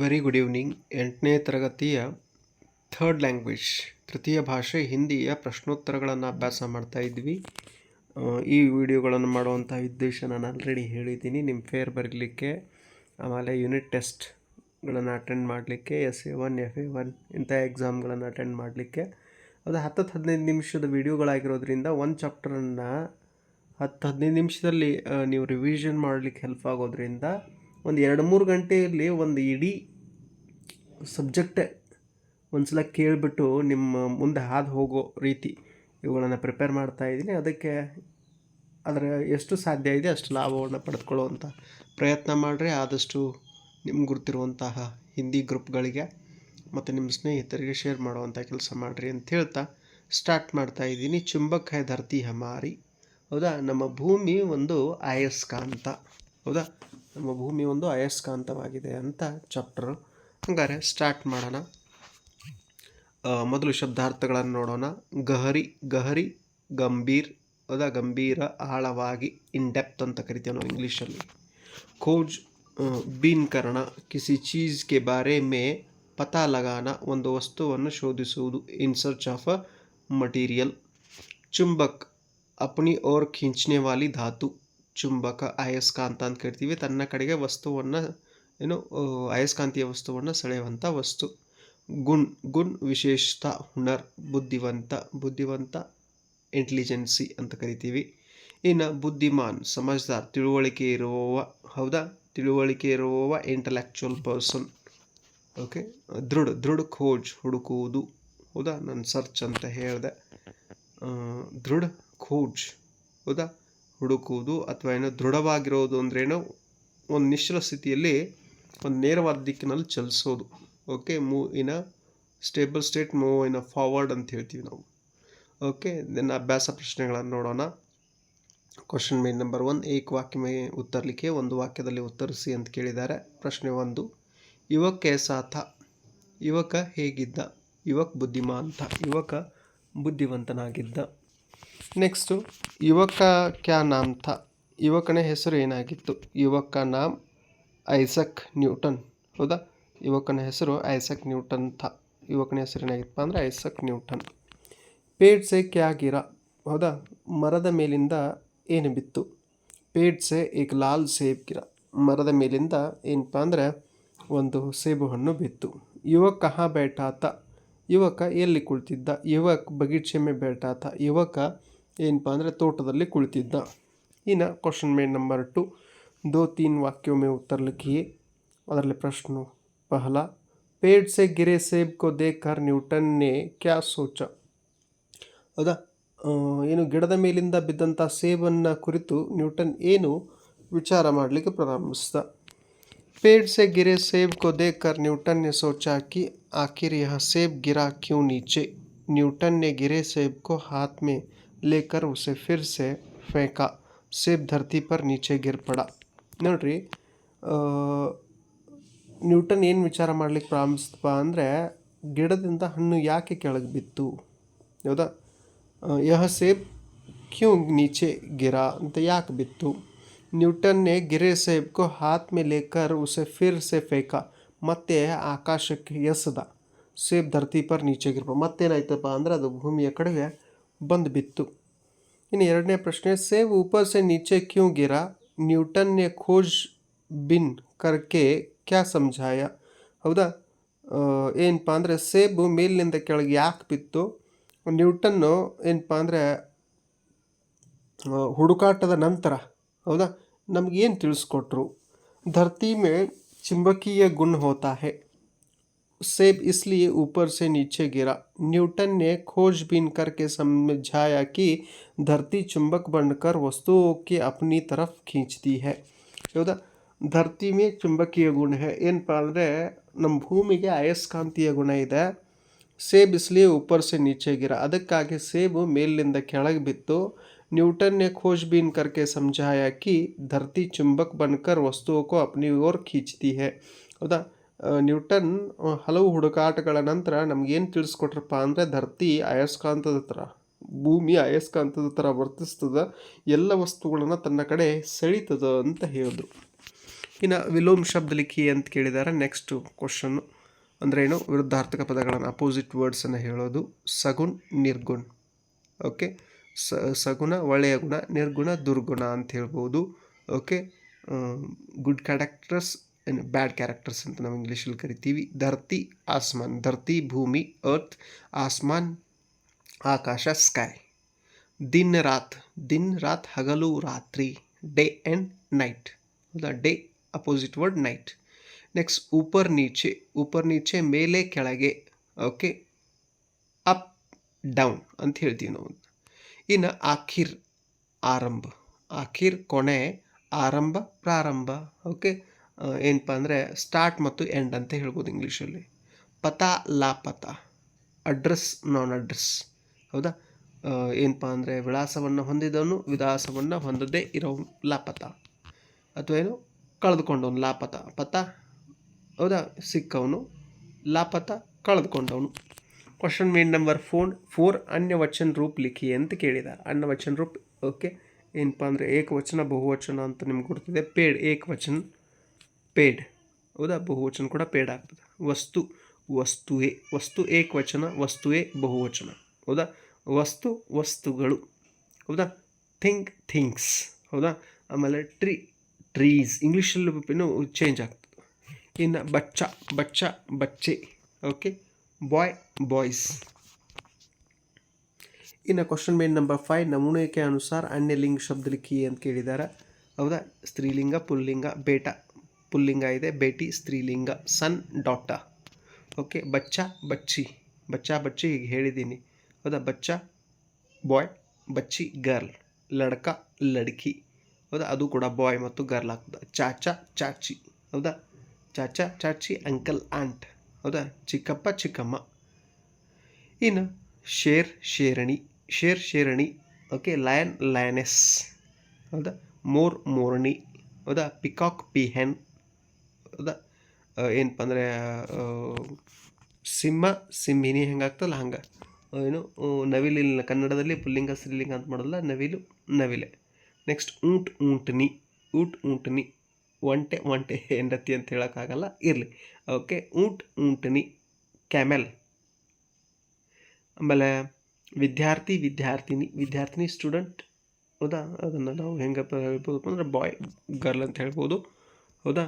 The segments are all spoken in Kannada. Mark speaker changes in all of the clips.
Speaker 1: ವೆರಿ ಗುಡ್ ಈವ್ನಿಂಗ್ ಎಂಟನೇ ತರಗತಿಯ ಥರ್ಡ್ ಲ್ಯಾಂಗ್ವೇಜ್ ತೃತೀಯ ಭಾಷೆ, ಹಿಂದಿಯ ಪ್ರಶ್ನೋತ್ತರಗಳನ್ನು ಅಭ್ಯಾಸ ಮಾಡ್ತಾ ಇದ್ವಿ. ಈ ವಿಡಿಯೋಗಳನ್ನು ಮಾಡುವಂಥ ಉದ್ದೇಶ ನಾನು ಆಲ್ರೆಡಿ ಹೇಳಿದ್ದೀನಿ. ನಿಮ್ಮ ಫೇರ್ ಬರಲಿಕ್ಕೆ, ಆಮೇಲೆ ಯೂನಿಟ್ ಟೆಸ್ಟ್ಗಳನ್ನು ಅಟೆಂಡ್ ಮಾಡಲಿಕ್ಕೆ S A one F A one ಇಂಥ ಎಕ್ಸಾಮ್ಗಳನ್ನು ಅಟೆಂಡ್ ಮಾಡಲಿಕ್ಕೆ. ಅದು ಹತ್ತತ್ತು ಹದಿನೈದು ನಿಮಿಷದ ವಿಡಿಯೋಗಳಾಗಿರೋದ್ರಿಂದ ಒಂದು ಚಾಪ್ಟರನ್ನು ಹತ್ತು ಹದಿನೈದು ನಿಮಿಷದಲ್ಲಿ ನೀವು ರಿವಿಷನ್ ಮಾಡಲಿಕ್ಕೆ ಹೆಲ್ಪ್ ಆಗೋದ್ರಿಂದ ಒಂದು ಎರಡು ಮೂರು ಗಂಟೆಯಲ್ಲಿ ಒಂದು ಇಡೀ ಸಬ್ಜೆಕ್ಟೇ ಒಂದ್ಸಲ ಕೇಳಿಬಿಟ್ಟು ನಿಮ್ಮ ಮುಂದೆ ಹಾದು ಹೋಗೋ ರೀತಿ ಇವುಗಳನ್ನು ಪ್ರಿಪೇರ್ ಮಾಡ್ತಾ ಇದ್ದೀನಿ. ಅದಕ್ಕೆ ಅದರ ಎಷ್ಟು ಸಾಧ್ಯ ಇದೆ ಅಷ್ಟು ಲಾಭವನ್ನು ಪಡೆದುಕೊಳ್ಳುವಂಥ ಪ್ರಯತ್ನ ಮಾಡಿರಿ. ಆದಷ್ಟು ನಿಮ್ಗೆ ಗುರ್ತಿರುವಂತಹ ಹಿಂದಿ ಗ್ರೂಪ್ಗಳಿಗೆ ಮತ್ತು ನಿಮ್ಮ ಸ್ನೇಹಿತರಿಗೆ ಶೇರ್ ಮಾಡುವಂಥ ಕೆಲಸ ಮಾಡಿರಿ ಅಂತ ಹೇಳ್ತಾ ಸ್ಟಾರ್ಟ್ ಮಾಡ್ತಾ ಇದ್ದೀನಿ. ಚುಂಬಕ್ ಧರ್ತಿ ಹಮಾರಿ. ಹೌದಾ? ನಮ್ಮ ಭೂಮಿ ಒಂದು ಆಯಸ್ಕಾಂತ ಹೌದಾ? ನಮ್ಮ ಭೂಮಿ ಒಂದು ಅಯಸ್ಕಾಂತವಾಗಿದೆ ಅಂತ ಚಾಪ್ಟರ್ ಹಂಗಾರೆ ಸ್ಟಾರ್ಟ್ ಮಾಡೋಣ. ಮೊದಲು ಶಬ್ದಾರ್ಥಗಳನ್ನು ನೋಡೋಣ. ಗಹರಿ ಗಹರಿ, ಗಂಭೀರ್, ಅದ ಗಂಭೀರ, ಆಳವಾಗಿ ಇನ್ ಡೆಪ್ತ್ ಅಂತ ಕರಿತೀವಿ ನಾವು ಇಂಗ್ಲೀಷಲ್ಲಿ. ಖೋಜ್ ಬೀನ್ ಕರಣ ಕಿಸಿ ಚೀಸ್ಗೆ ಬಾರೆ ಮೇ, ಪತಾ ಲಗಾನ, ಒಂದು ವಸ್ತುವನ್ನು ಶೋಧಿಸುವುದು in search of a material ಚುಂಬಕ್ ಅಪ್ನಿ ಓರ್ ಖಿಂಚನೆ ವಾಲಿ ಧಾತು. ಚುಂಬಕ ಅಯಸ್ಕಾಂತ ಅಂತ ಕರಿತೀವಿ ತನ್ನ ಕಡೆಗೆ ವಸ್ತುವನ್ನು, ಏನು ಅಯಸ್ಕಾಂತೀಯ ವಸ್ತುವನ್ನು ಸೆಳೆಯುವಂಥ ವಸ್ತು. ಗುಣ್ ಗುಣ್ ವಿಶೇಷತ ಹುನರ್, ಬುದ್ಧಿವಂತ ಬುದ್ಧಿವಂತ ಇಂಟೆಲಿಜೆನ್ಸಿ ಅಂತ ಕರಿತೀವಿ. ಇನ್ನು ಬುದ್ಧಿಮಾನ್, ಸಮಜ್ದಾರ್, ತಿಳುವಳಿಕೆ ಇರುವವ ಹೌದಾ? ತಿಳುವಳಿಕೆ ಇರುವವ ಇಂಟಲೆಕ್ಚುವಲ್ ಪರ್ಸನ್ ಓಕೆ ದೃಢ ದೃಢ ಖೋಜ್ ಹುಡುಕುವುದು. ಹೌದಾ? ನಾನು ಸರ್ಚ್ ಅಂತ ಹೇಳಿದೆ. ದೃಢ ಖೋಜ್. ಹೌದಾ? ಹುಡುಕುವುದು ಅಥವಾ ಏನೋ ದೃಢವಾಗಿರೋದು ಅಂದ್ರೇನೋ ಒಂದು ನಿಶ್ಚಲ ಸ್ಥಿತಿಯಲ್ಲಿ ಒಂದು ನೇರವಾದ ದಿಕ್ಕಿನಲ್ಲಿ ಚಲಿಸೋದು. Okay move in stable state move in a forward ಅಂತ ಹೇಳ್ತೀವಿ ನಾವು. ಓಕೆ ದೆನ್ ಅಭ್ಯಾಸ ಪ್ರಶ್ನೆಗಳನ್ನು ನೋಡೋಣ. ಕ್ವಶನ್ ಮೇನ್ ನಂಬರ್ ಒನ್ ಏಕ್ ವಾಕ್ಯ ಮೇ ಉತ್ತರ ಲಿಖೆ ಒಂದು ವಾಕ್ಯದಲ್ಲಿ ಉತ್ತರಿಸಿ ಅಂತ ಕೇಳಿದ್ದಾರೆ. ಪ್ರಶ್ನೆ ಒಂದು, ಯುವಕ ಸಾಥ, ಯುವಕ ಹೇಗಿದ್ದ, ಯುವಕ್ ಬುದ್ಧಿಮಾಂತ ಯುವಕ ಬುದ್ಧಿವಂತನಾಗಿದ್ದ. ನೆಕ್ಸ್ಟು ಯುವಕ ಕ್ಯಾ ನಾಮ್ ಥ? ಯುವಕನ ಹೆಸರು ಏನಾಗಿತ್ತು? ಯುವಕ ನಾಮ್ ಐಸಕ್ ನ್ಯೂಟನ್. ಹೌದಾ? ಯುವಕನ ಹೆಸರು ಐಸಕ್ ನ್ಯೂಟನ್ ಥ. ಯುವಕನ ಹೆಸರು ಏನಾಗಿತ್ತಪ್ಪ ಅಂದರೆ ಐಸಕ್ ನ್ಯೂಟನ್. ಪೇಡ್ಸೆ ಕ್ಯಾ ಗಿರ? ಹೌದಾ? ಮರದ ಮೇಲಿಂದ ಏನು ಬಿತ್ತು? ಪೇಡ್ಸೆ ಏಕ್ ಲಾಲ್ ಸೇಬ್ ಗಿರ. ಮರದ ಮೇಲಿಂದ ಏನಪ್ಪ ಅಂದರೆ ಒಂದು ಸೇಬು ಹಣ್ಣು ಬಿತ್ತು. ಯುವಕ ಹಾ ಬೇಟಾತ ಯುವಕ ಎಲ್ಲಿ ಕುಳಿತಿದ್ದ? ಯುವಕ್ ಬಗೀಚೆ ಮೇ ಬೇಟಾತ ಯುವಕ ಏನಪ್ಪ ಅಂದರೆ ತೋಟದಲ್ಲಿ ಕುಳಿತಿದ್ದ. ಇನ್ನು ಕ್ವಶನ್ ಮೇನ್ ನಂಬರ್ ಟು ದೋ ತೀನ್ ವಾಕ್ಯೊಮ್ಮೆ ಮೇ ಉತ್ತರ ಅದರಲ್ಲಿ ಪ್ರಶ್ನು ಪಹಲಾ ಪೇಡ್ ಸೆ ಗಿರೆ ಸೇಬ್ ಕೋ ದೇಖರ್ ನ್ಯೂಟನ್ನೇ ಕ್ಯಾ ಸೋಚ. ಹೌದಾ ಏನು ಗಿಡದ ಮೇಲಿಂದ ಬಿದ್ದಂಥ ಸೇಬನ್ನು ಕುರಿತು ನ್ಯೂಟನ್ ಏನು ವಿಚಾರ ಮಾಡಲಿಕ್ಕೆ ಪ್ರಾರಂಭಿಸಿದ. ಪೇಡ್ ಸೆ ಗಿರೆ ಸೇಬ್ ಕೋ ದೇಖರ್ ನ್ಯೂಟನ್ ನೆ ಸೋಚ ಕಿ ಆಖಿರ್ ಯಹ ಸೇಬ್ ಗಿರಾ ಕ್ಯೂ ನೀಚೆ. ನ್ಯೂಟನ್ನೇ ಗಿರೆ ಸೇಬ್ ಕೋ ಹಾತ್ಮೆ लेकर उसे फिर से फेंका सेब धरती पर नीचे गिर पड़ा ನೋಡ್ರಿ ಆ, ನ್ಯೂಟನ್ ಏನು ವಿಚಾರ ಮಾಡ್ಲಿಕ್ಕೆ ಪ್ರಾರಂಭಿಸ್ತಪ್ಪ ಅಂದರೆ ಗಿಡದಿಂದ ಹಣ್ಣು ಯಾಕೆ ಕೆಳಗೆ ಬಿತ್ತು ಹೌದಾ ಆ, ಯಹ ಸೇಬ್ ಕ್ಯೂ ನೀಚೆ ಗಿರ ಅಂತ ಯಾಕೆ ಬಿತ್ತು ನ್ಯೂಟನ್ ನೆ ಗಿರೆ ಸೇಬ್ ಕೋ ಹಾತ್ ಮೇ ಲೇಕರ್ ಉಸೆ ಫಿರ್ ಸೆ ಫೇಕ ಮತ್ತೆ ಆಕಾಶಕ್ಕೆ ಎಸೆದ ಸೇಬ್ ಧರ್ತಿ ಪರ್ ನೀಚೆ ಗಿರ್ಪ ಮತ್ತೇನಾಯ್ತಪ್ಪ ಅಂದ್ರೆ ಅದು ಭೂಮಿಯ ಕಡೆಗೆ ಬಂದು ಬಿತ್ತು ಇನ್ನು ಎರಡನೇ ಪ್ರಶ್ನೆ ಸೇಬ್ ऊपर से नीचे क्यों गिरा ನ್ಯೂಟನ್ ने खोज बिन करके क्या समझाया ಹೌದಾ ಆ, ಏನಪ್ಪ ಅಂದರೆ ಸೇಬು ಮೇಲಿನಿಂದ ಕೆಳಗೆ ಯಾಕೆ ಬಿತ್ತು ನ್ಯೂಟನ್ನು ಏನಪ್ಪ ಅಂದರೆ ಹುಡುಕಾಟದ ನಂತರ ಹೌದಾ ನಮಗೇನು ತಿಳಿಸ್ಕೊಟ್ರು धरती में चुंबकीय गुण होता है सेब इसलिए ऊपर से नीचे गिरा न्यूटन ने खोजबीन करके समझाया कि धरती चुंबक बनकर वस्तुओं की अपनी तरफ खींचती है ಹೌದಾ ಧರ್ತಿ ಮೇ ಚುಂಬಕೀಯ ಗುಣ ಹೇ ಏನಪ್ಪ ಅಂದರೆ ನಮ್ಮ ಭೂಮಿಗೆ ಅಯಸ್ಕಾಂತೀಯ ಗುಣ ಇದೆ ಸೇಬ್ ಇಸ್ಲಿಯೇ ಉಪ್ಪರ್ ಸೆ ನೀಚೆ ಗಿರ ಅದಕ್ಕಾಗಿ ಸೇಬು ಮೇಲಿನಿಂದ ಕೆಳಗೆ ಬಿತ್ತು न्यूटन ने खोजबीन करके समझाया कि धरती चुंबक बनकर वस्तुओं को अपनी ओर खींचती है ಹೌದಾ ಆ, ನ್ಯೂಟನ್ ಹಲವು ಹುಡುಕಾಟಗಳ ನಂತರ ನಮಗೇನು ತಿಳಿಸ್ಕೊಟ್ರಪ್ಪ ಅಂದರೆ ಧರ್ತಿ ಅಯಸ್ಕಾಂತದ ಥರ, ಭೂಮಿ ಅಯಸ್ಕಾಂತದ ಥರ ವರ್ತಿಸ್ತದ ಎಲ್ಲ ವಸ್ತುಗಳನ್ನು ತನ್ನ ಕಡೆ ಸೆಳೀತದ ಅಂತ ಹೇಳಿದ್ರು. ಇನ್ನು ವಿಲೋಮ್ ಶಬ್ದ ಲಿಖಿ ಅಂತ ಕೇಳಿದ್ದಾರೆ ನೆಕ್ಸ್ಟ್ ಕ್ವಶನ್ನು ಅಂದ್ರೆ ಏನು? ವಿರುದ್ಧಾರ್ಥಕ ಪದಗಳನ್ನು ಅಪೋಸಿಟ್ ವರ್ಡ್ಸನ್ನು ಹೇಳೋದು, ಸಗುಣ್, ನಿರ್ಗುಣ್. ಓಕೆ ಸ, ಸಗುಣ, ಒಳ್ಳೆಯ ಗುಣ, ನಿರ್ಗುಣ, ದುರ್ಗುಣ ಅಂತ ಹೇಳ್ಬೋದು. Okay good characters bad characters ಅಂತ ನಾವು ಇಂಗ್ಲೀಷಲ್ಲಿ ಕರಿತೀವಿ ಧರ್ತಿ ಆಸ್ಮಾನ್ ಧರ್ತಿ ಭೂಮಿ ಅರ್ತ್ ಆಸ್ಮಾನ್ ಆಕಾಶ ಸ್ಕೈ ದಿನ್ ರಾತ್ ದಿನ್ ರಾತ್ ಹಗಲು ರಾತ್ರಿ ಡೇ ಆ್ಯಂಡ್ ನೈಟ್ ಹೌದಾ day opposite word night next ಊಪರ್ ನೀಚೆ ಊಪರ್ ನೀಚೆ ಮೇಲೆ ಕೆಳಗೆ ಓಕೆ ಅಪ್ ಡೌನ್ ಅಂತ ಹೇಳ್ತೀವಿ ನಾವು ಇನ್ನು ಆಖಿರ್ ಆರಂಭ ಆಖಿರ್ ಕೊನೆ ಆರಂಭ ಪ್ರಾರಂಭ ಓಕೆ ಏನಪ್ಪ ಅಂದರೆ ಸ್ಟಾರ್ಟ್ ಮತ್ತು ಎಂಡ್ ಅಂತ ಹೇಳ್ಬೋದು ಇಂಗ್ಲೀಷಲ್ಲಿ. ಪತ ಲಾಪತ ಅಡ್ರೆಸ್ ನಾನ್ ಅಡ್ರೆಸ್ ಹೌದಾ? ಏನಪ್ಪ ಅಂದರೆ ವಿಳಾಸವನ್ನು ಹೊಂದಿದವನು ವಿಳಾಸವನ್ನು ಹೊಂದದೇ ಇರೋ ಲಾಪತ ಅಥವಾ ಏನು? ಕಳೆದುಕೊಂಡವನು ಲಾಪತ ಪತ. ಹೌದಾ? ಸಿಕ್ಕವನು ಲಾಪತ ಕಳೆದುಕೊಂಡವನು. ಕ್ವಶನ್ ಮೇನ್ ನಂಬರ್ ಫೋನ್ ಫೋರ್ ಅನ್ಯವಚನ ರೂಪ್ ಲಿಖಿ ಅಂತ ಕೇಳಿದ. ಅನ್ಯವಚನ ರೂಪ್ ಓಕೆ ಏನಪ್ಪ ಅಂದರೆ ಏಕವಚನ, ಬಹುವಚನ ಅಂತ ನಿಮ್ಗೆ ಗೊತ್ತಿದೆ. ಪೇಡ್, ಏಕವಚನ. ಪೇಡ್. ಹೌದಾ? ಬಹುವಚನ ಕೂಡ ಪೇಡ್ ಆಗ್ತದೆ. ವಸ್ತು, ವಸ್ತುವೆ. ವಸ್ತು ಏಕವಚನ, ವಸ್ತುವೆ ಬಹುವಚನ. ಹೌದಾ? ವಸ್ತು, ವಸ್ತುಗಳು. ಹೌದಾ? ಥಿಂಕ್ ಥಿಂಗ್ಸ್ ಹೌದಾ? ಆಮೇಲೆ ಟ್ರೀ, ಟ್ರೀಸ್. ಇಂಗ್ಲೀಷಲ್ಲಿ ಇಂಗ್ಲೀಷಲ್ಲೂ ಚೇಂಜ್ ಆಗ್ತದೆ. ಇನ್ನು ಬಚ್ಚ ಬಚ್ಚ, ಬಚ್ಚೆ. ಓಕೆ? Boy, boys. ಇನ್ನು ಕ್ವಶನ್ ಮೇನ್ ನಂಬರ್ ಫೈವ್ ನಮೂನಿಕೆ ಅನುಸಾರ ಅನ್ಯಲಿಂಗ ಶಬ್ದ ಲಿಖಿ ಅಂತ ಕೇಳಿದ್ದಾರೆ ಹೌದಾ? ಸ್ತ್ರೀಲಿಂಗ, ಪುಲ್ಲಿಂಗ, ಬೇಟ. ಪುಲ್ಲಿಂಗ ಇದೆ, ಬೇಟಿ, ಸ್ತ್ರೀಲಿಂಗ, ಸನ್ ಡಾಟಾ ಓಕೆ, ಬಚ್ಚ, ಬಚ್ಚಿ. ಬಚ್ಚ, ಬಚ್ಚಿ ಈಗ ಹೇಳಿದ್ದೀನಿ. ಹೌದಾ? ಬಚ್ಚ, ಬಾಯ್, ಬಚ್ಚಿ, ಗರ್ಲ್. ಲಡ್ಕ, ಲಡ್ಕಿ. ಹೌದಾ? ಅದು ಕೂಡ ಬಾಯ್ ಮತ್ತು ಗರ್ಲ್ ಆಗ್ತದೆ. ಚಾಚಾ, ಚಾಚಿ. ಹೌದಾ? ಚಾಚಾ, ಚಾಚಿ, ಅಂಕಲ್, ಆಂಟ್. ಹೌದಾ? ಚಿಕ್ಕಪ್ಪ, ಚಿಕ್ಕಮ್ಮ. ಇನ್ನು ಶೇರ್, ಶೇರಣಿ. ಶೇರ್, ಶೇರಣಿ. Okay, lion, lioness. ಹೌದಾ? ಮೋರ್ ಮೋರ್ಣಿ ಹೌದಾ? Peacock, peahen. ಹೌದಾ ಏನಪ್ಪ ಅಂದರೆ ಸಿಂಹ ಸಿಂಹಿನಿ ಹೆಂಗಾಗ್ತಲ್ಲ ಹಂಗೆ. ಏನು ನವಿಲಿಲ್ಲ ಕನ್ನಡದಲ್ಲಿ ಪುಲ್ಲಿಂಗ, ಸ್ತ್ರೀಲಿಂಗ ಅಂತ ಮಾಡೋದಿಲ್ಲ, ನವಿಲು, ನವಿಲೆ. Next Wundt, ಊಂಟ್ನಿ. ಊಟ್, ಊಂಟ್ನಿ. ಒಂಟೆ ಒಂಟೆ ಹೆಂಡತಿ ಅಂತ ಹೇಳೋಕ್ಕಾಗಲ್ಲ, ಇರಲಿ. ಓಕೆ, ಊಂಟ್, ಊಂಟ್ನಿ, ಕ್ಯಾಮೆಲ್. ಆಮೇಲೆ, ವಿದ್ಯಾರ್ಥಿ, ವಿದ್ಯಾರ್ಥಿನಿ. ವಿದ್ಯಾರ್ಥಿನಿ ಸ್ಟೂಡೆಂಟ್. ಹೌದಾ? ಅದನ್ನು ನಾವು ಹೆಂಗಪ್ಪ ಹೇಳ್ಬೋದು ಅಂದರೆ, ಬಾಯ್, ಗರ್ಲ್ ಅಂತ ಹೇಳ್ಬೋದು. ಹೌದಾ?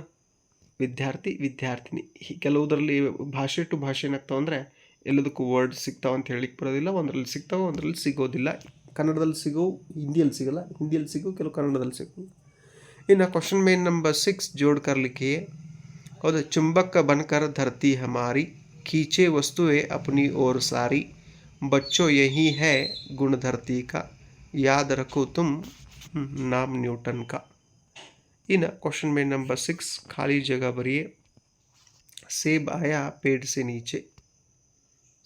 Speaker 1: ವಿದ್ಯಾರ್ಥಿ, ವಿದ್ಯಾರ್ಥಿನಿ. ಕೆಲವುದರಲ್ಲಿ ಭಾಷೆ ಟು ಭಾಷೆ ಏನಾಗ್ತಾವೆ ಅಂದರೆ, ಎಲ್ಲದಕ್ಕೂ ವರ್ಡ್ ಸಿಗ್ತಾವೆ ಅಂತ ಹೇಳಿಕ್ಕೆ ಬರೋದಿಲ್ಲ. ಒಂದರಲ್ಲಿ ಸಿಗ್ತಾವೆ, ಒಂದರಲ್ಲಿ ಸಿಗೋದಿಲ್ಲ. ಕನ್ನಡದಲ್ಲಿ ಸಿಗೋ ಹಿಂದಿಯಲ್ಲಿ ಸಿಗಲ್ಲ. ಹಿಂದಿಯಲ್ಲಿ ಸಿಗೋ ಕೆಲವು ಕನ್ನಡದಲ್ಲಿ ಸಿಗೋಲ್ಲ ಇನ್ನು ಕ್ವಶನ್ ಮೇನ್ ನಂಬರ್ ಸಿಕ್ಸ್ ಜೋಡ್ ಕರ್ಲಿಕ್ಕೆ. ಹೌದು ಚುಂಬಕ್ಕ ಬನಕರ ಧರ್ತಿ ಹಮಾರಿ ಕೀಚೆ ವಸ್ತುವೆ ಅಪ್ನಿ ಓರ್ ಸಾರಿ, ಬಚ್ಚೋ ಯಹಿ ಹೇ ಗುಣಧರ್ತಿ ಕಾ ಯಾದ ರಖೋ ತುಮ್ ನಾಮ್ ನ್ಯೂಟನ್ ಕಾ. का इन क्वेश्चन में नंबर सिक्स खाली जगह भरिए सेब आया पेड़ से नीचे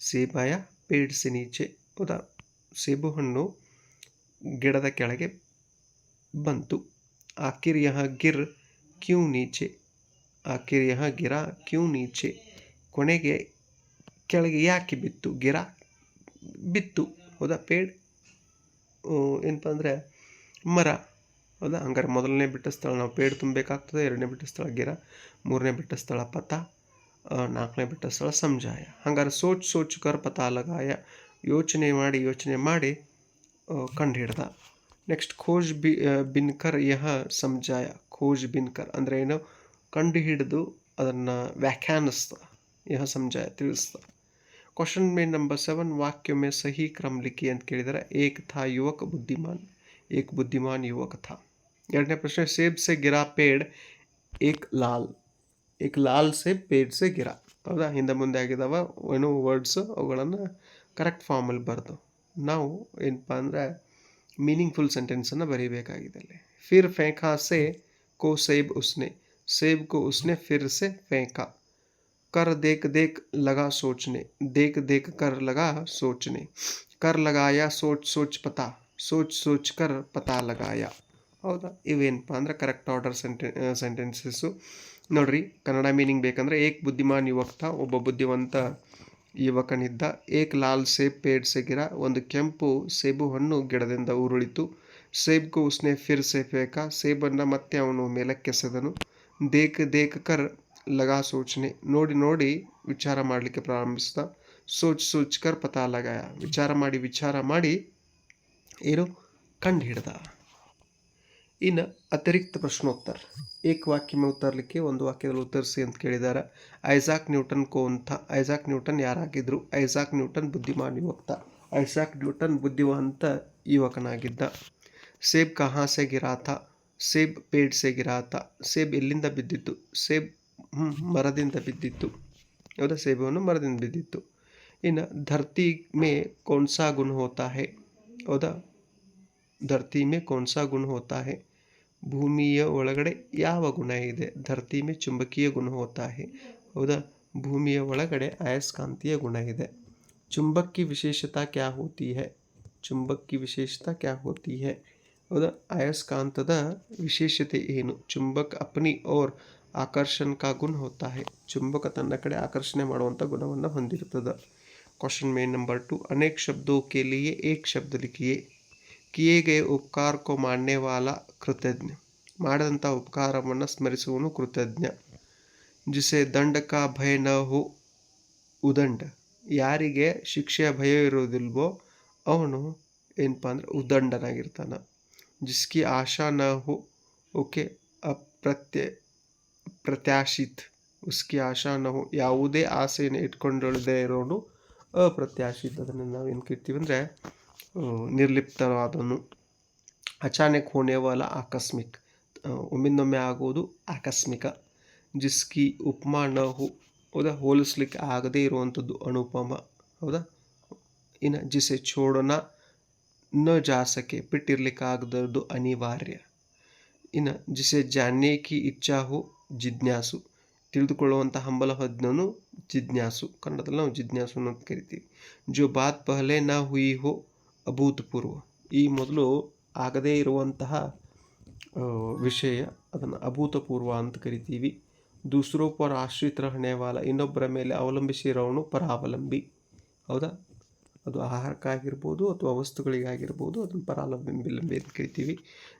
Speaker 1: ಸೇಬ್ ಆಯ ಪೇಡ್ ಸೆ ನೀಚೆ ಹೌದಾ ಸೇಬು ಹಣ್ಣು ಗಿಡದ ಕೆಳಗೆ ಬಂತು ಆಖಿರ್ ಯಹ ಗಿರ್ ಕ್ಯೂ ನೀಚೆ ಆಖಿರ್ ಯಹ ಗಿರ ಕ್ಯೂ ನೀಚೆ ಕೊನೆಗೆ ಕೆಳಗೆ ಯಾಕೆ ಬಿತ್ತು ಗಿರ ಬಿತ್ತು ಹೌದಾ ಪೇಡ್ ಏನಪ್ಪ ಅಂದರೆ ಮರ ಹೌದಾ? ಹಂಗಾರೆ ಮೊದಲನೇ ಬಿಟ್ಟ ಸ್ಥಳ ನಾವು ಪೇಡ್ ತುಂಬಬೇಕಾಗ್ತದೆ, ಎರಡನೇ ಬಿಟ್ಟ ಸ್ಥಳ ಗಿರ, ಮೂರನೇ ಬಿಟ್ಟ ಸ್ಥಳ ಪಥ ನಾಲ್ಕನೇ ಬಿಟ್ಟ ಸ್ಥಳ ಸಂಜಾಯ. ಹಂಗಾರೆ ಸೋಚ್ ಸೋಚುಕರ್ ಪಥ ಲಗಾಯ ಯೋಚನೆ ಮಾಡಿ ಯೋಚನೆ ಮಾಡಿ ಕಂಡು ಹಿಡ್ದ ನೆಕ್ಸ್ಟ್ ಖೋಜ್ ಬಿ ಬಿನ್ಕರ್ ಯಹ ಸಂಜಾಯ. ಖೋಜ್ ಬಿನ್ಕರ್ ಅಂದರೆ ಏನು? ಕಂಡು ಹಿಡಿದು ಅದನ್ನು ವ್ಯಾಖ್ಯಾನಿಸ್ತ ಯಹ ಸಂಜಾಯ ತಿಳಿಸ್ತ ಕ್ವಶನ್ ಮೇ ನಂಬರ್ ಸೆವೆನ್ ವಾಕ್ಯ ಮೇ ಸಹಿ ಕ್ರಮ್ ಲಿಖಿ ಅಂತ ಕೇಳಿದರೆ, ಏಕ್ ಥಾ ಯುವಕ ಬುದ್ಧಿಮಾನ್, ಏಕ್ ಬುದ್ಧಿಮಾನ್ ಯುವಕ ಥಾ. ಎರಡನೇ ಪ್ರಶ್ನೆ ಸೇಬ್ ಸೆ ಗಿರಾ ಪೇಡ್ ಏಕ್ ಲಾಲ್ ಏಕ್ ಲಾಲ್ ಸೆ ಪೇಡ್ ಸೆ ಗಿರಾ ಹೌದಾ ಹಿಂದೆ ಮುಂದೆ ಆಗಿದಾವ ಏನು ವರ್ಡ್ಸು ಅವುಗಳನ್ನು ಕರೆಕ್ಟ್ ಫಾರ್ಮಲ್ಲಿ ಬರೆದು ನಾವು ಏನಪ್ಪ ಅಂದರೆ ಮೀನಿಂಗ್ಫುಲ್ ಸೆಂಟೆನ್ಸನ್ನು ಬರೀಬೇಕಾಗಿದೆ ಅಲ್ಲಿ ಫಿರ್ ಫೇಂಕಾ ಸೆ ಕೋ ಸೇಬ್ ಉಸ್ನೆ ಸೇಬ್ ಕೋ ಉಸ್ನೆ ಫಿರ್ ಸೆ ಫೇಂಕಾ कर देख देख लगा सोचने देख देख कर लगा सोचने कर लगाया सोच सोच पता सोच सोच कर ಪತಾ ಲಗಾಯ ಹೌದಾ? ಇವೇನಪ್ಪ ಅಂದ್ರೆ ಕರೆಕ್ಟ್ ಆರ್ಡರ್ ಸೆಂಟೆ ಸೆಂಟೆನ್ಸಸ್ಸು ನೋಡ್ರಿ, ಕನ್ನಡ ಮೀನಿಂಗ್ ಬೇಕಂದರೆ ಏಕ್ ಬುದ್ಧಿಮಾನ್ ಯುವಕ್ತ, ಒಬ್ಬ ಬುದ್ಧಿವಂತ ಯುವಕನಿದ್ದ. ಏಕ್ ಲಾಲ್ ಸೇಬ್ ಪೇಡ್ ಸೆಗಿರ ಒಂದು ಕೆಂಪು ಸೇಬು ಹಣ್ಣು ಗಿಡದಿಂದ ಉರುಳಿತು. ಸೇಬ್ಗೂ ಉಸ್ನೆ ಫಿರ್ ಸೇಫ್ ಫೇಕ, ಸೇಬನ್ನು ಮತ್ತೆ ಅವನು ಮೇಲಕ್ಕೆಸೆದನು ದೇಕ್ ದೇಕ್ ಕರ್ ಲಗಾ ಸೂಚನೆ. ನೋಡಿ ನೋಡಿ ವಿಚಾರ ಮಾಡಲಿಕ್ಕೆ ಪ್ರಾರಂಭಿಸಿದ. ಸೋಚ್ ಸೋಚ್ ಪತಾ ಲಗಾಯ. ವಿಚಾರ ಮಾಡಿ ವಿಚಾರ ಮಾಡಿ, ಏನು ಕಂಡು ಹಿಡ್ದ ಇನ್ನು ಅತಿರಿಕ್ತ ಪ್ರಶ್ನೋತ್ತರ. ಏಕ ವಾಕ್ಯ ಮೇಲೆ ಉತ್ತರಲಿಕ್ಕೆ ಒಂದು ವಾಕ್ಯದಲ್ಲಿ ಉತ್ತರಿಸಿ ಅಂತ ಕೇಳಿದ್ದಾರೆ ಐಸಾಕ್ ನ್ಯೂಟನ್ ಕೋಂತ ಐಸಾಕ್ ನ್ಯೂಟನ್ ಯಾರಾಗಿದ್ದರು ಐಸಾಕ್ ನ್ಯೂಟನ್ ಬುದ್ಧಿಮಾನ್ ಯುವಕ್ತ ಐಸಾಕ್ ನ್ಯೂಟನ್ ಬುದ್ಧಿವಂತ ಯುವಕನಾಗಿದ್ದ. ಸೇಬ್ ಕಹಾಸೆ ಗಿರಾತ ಸೇಬ್ ಪೇಡ್ಸೆ ಗಿರಾತ ಸೇಬ್ ಎಲ್ಲಿಂದ ಬಿದ್ದಿತ್ತು? ಸೇಬ್ ಮರದಿಂದ ಬಿದ್ದಿತ್ತು. ಹೌದಾ? ಸೇಬವನ್ನು ಮರದಿಂದ ಬಿದ್ದಿತ್ತು. ಇನ್ನು ಧರ್ತಿ ಮೇ ಕೌನ್ಸಾ ಗುಣ ಹೋತಾ ಹೇ. ಹೌದಾ? ಧರ್ತಿ ಮೇ ಕೌನ್ಸಾ ಗುಣ ಹೋತಾ ಹೇ. ಭೂಮಿಯ ಒಳಗಡೆ ಯಾವ ಗುಣ ಇದೆ ಧರ್ತಿ ಮೇ ಚುಂಬಕೀಯ ಗುಣ ಹೋತಾ ಹೇ ಹೌದಾ ಭೂಮಿಯ ಒಳಗಡೆ ಅಯಸ್ಕಾಂತೀಯ ಗುಣ ಇದೆ ಚುಂಬಕ್ की ವಿಶೇಷತಾ ಕ್ಯಾ ಹೋತಿ है ಚುಂಬಕ್ की ವಿಶೇಷತಾ ಕ್ಯಾ ಹೋತಿ है ಹೌದಾ ಅಯಸ್ಕಾಂತದ ವಿಶೇಷತೆ ಏನು ಚುಂಬಕ್ ಅಪ್ನಿ और ಆಕರ್ಷಣ ಕಾ ಗುಣ ಹೋತಾ है ಚುಂಬಕ ತನ್ನ ಕಡೆ ಆಕರ್ಷಣೆ ಮಾಡುವಂಥ ಗುಣವನ್ನು ಹೊಂದಿರುತ್ತದೆ क्वेश्चन में नंबर टू अनेक शब्दों के लिए एक शब्द लिखिए किए गए उपकार को मानने वाला कृतज्ञ ಮಾಡಿದಂಥ ಉಪಕಾರವನ್ನು ಸ್ಮರಿಸುವನು ಕೃತಜ್ಞ ಜಿಸೆ ದಂಡ ಕಾ ಭಯ ನ ಹೋ ಉದಂಡ ಯಾರಿಗೆ ಶಿಕ್ಷೆಯ ಭಯ ಇರೋದಿಲ್ವೋ ಅವನು ಏನಪ್ಪ ಅಂದ್ರೆ ಉದಂಡನಾಗಿರ್ತಾನೆ ಜಿಸ್ಕಿ ಆಶಾ ನ ಹೋ ಓಕೆ ಅಪ್ರತ್ಯ ಪ್ರತ್ಯಾಶಿತ್ ಉಸ್ಕಿ ಆಶಾ ನ ಹೋ ಯಾವುದೇ ಆಸೆಯನ್ನು ಇಟ್ಕೊಂಡಿರದೇ ಇರೋನು ಅಪ್ರತ್ಯಾಶಿತ್ ಅದನ್ನು ನಾವೇನು ಕರಿತೀವಿ ಅಂದರೆ ನಿರ್ಲಿಪ್ತವಾದನು. ಅಚಾನಕ್ ಹೋಣೆವಾಲ ಆಕಸ್ಮಿಕ್. ಒಮ್ಮಿಂದೊಮ್ಮೆ ಆಗುವುದು ಆಕಸ್ಮಿಕ. ಜಿಸ್ಕಿ ಉಪ್ಮಾ ನ ಹೌದಾ? ಹೋಲಿಸ್ಲಿಕ್ಕೆ ಆಗದೇ ಇರುವಂಥದ್ದು ಅನುಪಮ. ಹೌದಾ? ಇನ್ನು ಜಿಸೆ ಚೋಡೋಣ ನ ಜಾಸಕ್ಕೆ ಸಕೆ ಬಿಟ್ಟಿರ್ಲಿಕ್ಕೆ ಆಗದದ್ದು ಅನಿವಾರ್ಯ. ಇನ್ನು ಜಿಸೆ ಜಾನೇಕಿ ಕಿ ಇಚ್ಛಾ ಹೋ ಜಿಜ್ಞಾಸು. ತಿಳಿದುಕೊಳ್ಳುವಂಥ ಹಂಬಲ ಹೊದ್ನನು ಜಿಜ್ಞಾಸು. ಕನ್ನಡದಲ್ಲಿ ನಾವು ಜಿಜ್ಞಾಸು ಅಂತ ಕರಿತೀವಿ. ಜೋ ಬಾತ್ ಪಹಲೆ ನಾ ಹುಯಿ ಹೋ ಅಭೂತಪೂರ್ವ. ಈ ಮೊದಲು ಆಗದೇ ಇರುವಂತಹ ವಿಷಯ ಅದನ್ನು ಅಭೂತಪೂರ್ವ ಅಂತ ಕರಿತೀವಿ. ದೂಸರೋಪರ ಆಶ್ರಿತ ಹಣೆವಾಲ ಇನ್ನೊಬ್ಬರ ಮೇಲೆ ಅವಲಂಬಿಸಿರೋನು ಪರಾವಲಂಬಿ. ಹೌದಾ? ಅದು ಆಹಾರಕ್ಕಾಗಿರ್ಬೋದು ಅಥವಾ ವಸ್ತುಗಳಿಗಾಗಿರ್ಬೋದು ಅದನ್ನು ಪರಾವಲಂಬಿ ಅಂತ ಕರಿತೀವಿ.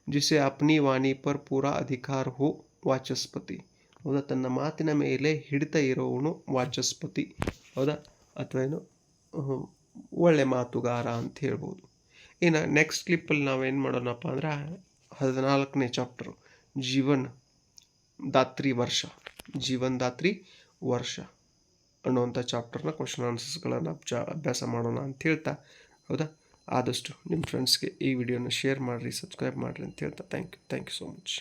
Speaker 1: ಜಿಸೆ ಅಪ್ನಿ ವಾಣಿ ಪರ್ ಪೂರಾ ಅಧಿಕಾರ ಹೋ ವಾಚಸ್ಪತಿ. ಹೌದಾ? ತನ್ನ ಮಾತಿನ ಮೇಲೆ ಹಿಡಿತ ಇರೋವನು ವಾಚಸ್ಪತಿ. ಹೌದಾ? ಅಥವಾ ಏನು? ಒಳ್ಳೆ ಮಾತುಗಾರ ಅಂತ ಹೇಳ್ಬೋದು. ಇನ್ನು ನೆಕ್ಸ್ಟ್ ಕ್ಲಿಪ್ಪಲ್ಲಿ ನಾವೇನು ಮಾಡೋಣಪ್ಪ ಅಂದ್ರೆ ಹದಿನಾಲ್ಕನೇ ಚಾಪ್ಟರು ಜೀವನ್ ದಾತ್ರಿ ವರ್ಷ. ಜೀವನ್ ದಾತ್ರಿ ವರ್ಷ ಅನ್ನುವಂಥ ಚಾಪ್ಟರ್ನ ಕ್ವಶನ್ ಆನ್ಸರ್ಸ್ಗಳನ್ನು ಅಭ್ಯಾಸ ಮಾಡೋಣ ಅಂತ ಹೇಳ್ತಾ, ಹೌದಾ? ಆದಷ್ಟು ನಿಮ್ಮ ಫ್ರೆಂಡ್ಸ್ಗೆ ಈ ವಿಡಿಯೋನ ಶೇರ್ ಮಾಡಿರಿ ಸಬ್ಸ್ಕ್ರೈಬ್ ಮಾಡಿರಿ ಅಂತ ಹೇಳ್ತಾ thank you thank you so much